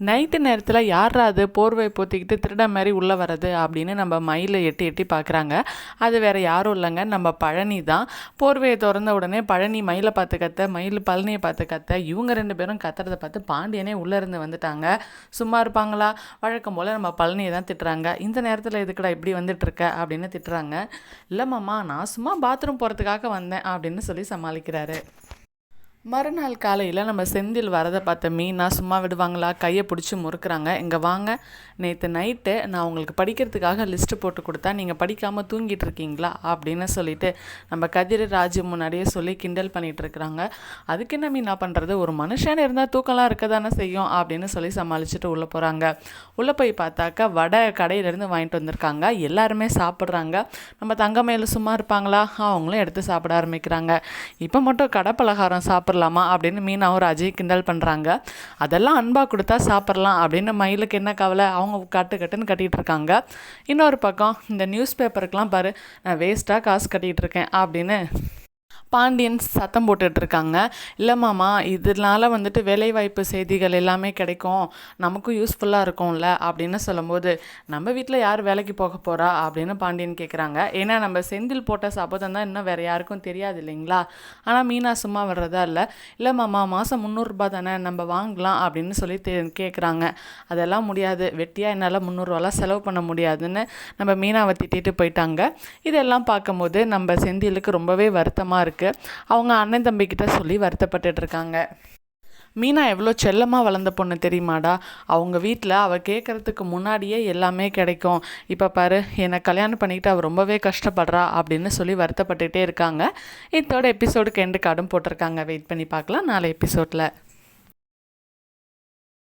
Night நேரத்தில் யாரா அது போர்வை போத்திக்கிட்டு திருட மாதிரி உள்ளே வர்றது அப்படின்னு நம்ம மயிலை எட்டி எட்டி பார்க்குறாங்க அது வேறு யாரும் இல்லைங்க. நம்ம பழனி தான். போர்வையை திறந்த உடனே பழனி மயிலை பார்த்து கத்த மயில் பழனியை பார்த்து கத்த இவங்க ரெண்டு பேரும் கத்துறதை பார்த்து பாண்டியனே உள்ளே இருந்து வந்துட்டாங்க. சும்மா இருப்பாங்களா? வழக்கம் போல் நம்ம பழனியை தான் திட்டுறாங்க. இந்த நேரத்தில் எதுக்குடா இப்படி வந்துட்டுருக்க அப்படின்னு திட்டுறாங்க. இல்லைம்மாம்மா நான் சும்மா பாத்ரூம் போகிறதுக்காக வந்தேன் அப்படின்னு சொல்லி சமாளிக்கிறாரு. மறுநாள் காலையில் நம்ம செந்தில் வரதை பார்த்த மீனா சும்மா விடுவாங்களா? கையை பிடிச்சி முறுக்குறாங்க. இங்கே வாங்க. நேற்று நைட்டு நான் உங்களுக்கு படிக்கிறதுக்காக லிஸ்ட்டு போட்டு கொடுத்தா நீங்கள் படிக்காமல் தூங்கிட்டு இருக்கீங்களா? அப்படின்னு சொல்லிட்டு நம்ம கதிர் ராஜு முன்னாடியே சொல்லி கிண்டல் பண்ணிகிட்டு இருக்கிறாங்க. அதுக்கு என்ன மீனா பண்ணுறது ஒரு மனுஷன் இருந்தால் தூக்கம்லாம் இருக்க தானே செய்யும் அப்படின்னு சொல்லி சமாளிச்சுட்டு உள்ளே போகிறாங்க உள்ளே போய் பார்த்தாக்கா வடை கடையிலேருந்து வாங்கிட்டு வந்திருக்காங்க. எல்லாருமே சாப்பிட்றாங்க. நம்ம தங்கமையில் சும்மா இருப்பாங்களா? அவங்களும் எடுத்து சாப்பிட ஆரம்பிக்கிறாங்க. இப்போ மட்டும் கடை பலகாரம் சாப்பிட்லாமா அப்படின்னு மீனாவும் ராஜி கிண்டல் பண்ணுறாங்க அதெல்லாம் அன்பாக கொடுத்தா சாப்பிட்லாம் அப்படின்னு மயிலுக்கு என்ன கவலை? அவங்க கட்டு கட்டுன்னு கட்டிகிட்டு இருக்காங்க. இன்னொரு பக்கம் இந்த நியூஸ் பேப்பருக்கெலாம் பாரு நான் வேஸ்ட்டாக காசு கட்டிகிட்டு இருக்கேன் அப்படின்னு பாண்டியன்ஸ் சத்தம் போட்டுட்ருக்காங்க. இல்லை மாமா இதனால வந்துட்டு வேலைவாய்ப்பு செய்திகள் எல்லாமே கிடைக்கும். நமக்கும் யூஸ்ஃபுல்லாக இருக்கும்ல அப்படின்னு சொல்லும்போது நம்ம வீட்டில் யார் வேலைக்கு போக போகிறா அப்படின்னு பாண்டியன் கேட்குறாங்க ஏன்னா நம்ம செந்தில் போட்ட சபதம் தான் இன்னும் வேறு யாருக்கும் தெரியாது இல்லைங்களா? ஆனால் மீனா சும்மா வர்றதா இல்லை. இல்லை மாமா மாதம் முந்நூறுரூபா தானே நம்ம வாங்கலாம் அப்படின்னு சொல்லி தே கேட்குறாங்க அதெல்லாம் முடியாது. வெட்டியாக என்னால் முந்நூறுரூவாலாம் செலவு பண்ண முடியாதுன்னு நம்ம மீனாவை திட்டிட்டு போயிட்டாங்க. இதெல்லாம் பார்க்கும்போது நம்ம செந்திலுக்கு ரொம்பவே வருத்தமாக இருக்குது அவங்க அண்ணன் தம்பிக்கிட்ட சொல்லி வருத்தப்பட்டுட்டு இருக்காங்க மீனா எவ்வளோ செல்லமாக வளர்ந்த பொண்ணு தெரியுமாடா? அவங்க வீட்டில் அவள் கேட்குறதுக்கு முன்னாடியே எல்லாமே கிடைக்கும். இப்போ பாரு என்னை கல்யாணம் பண்ணிக்கிட்டு அவள் ரொம்பவே கஷ்டப்படுறா அப்படின்னு சொல்லி வருத்தப்பட்டுகிட்டே இருக்காங்க. இதோட எபிசோடுக்கு எண்டு கார்டும் போட்டிருக்காங்க. வெயிட் பண்ணி பார்க்கலாம். நாலு எபிசோடில்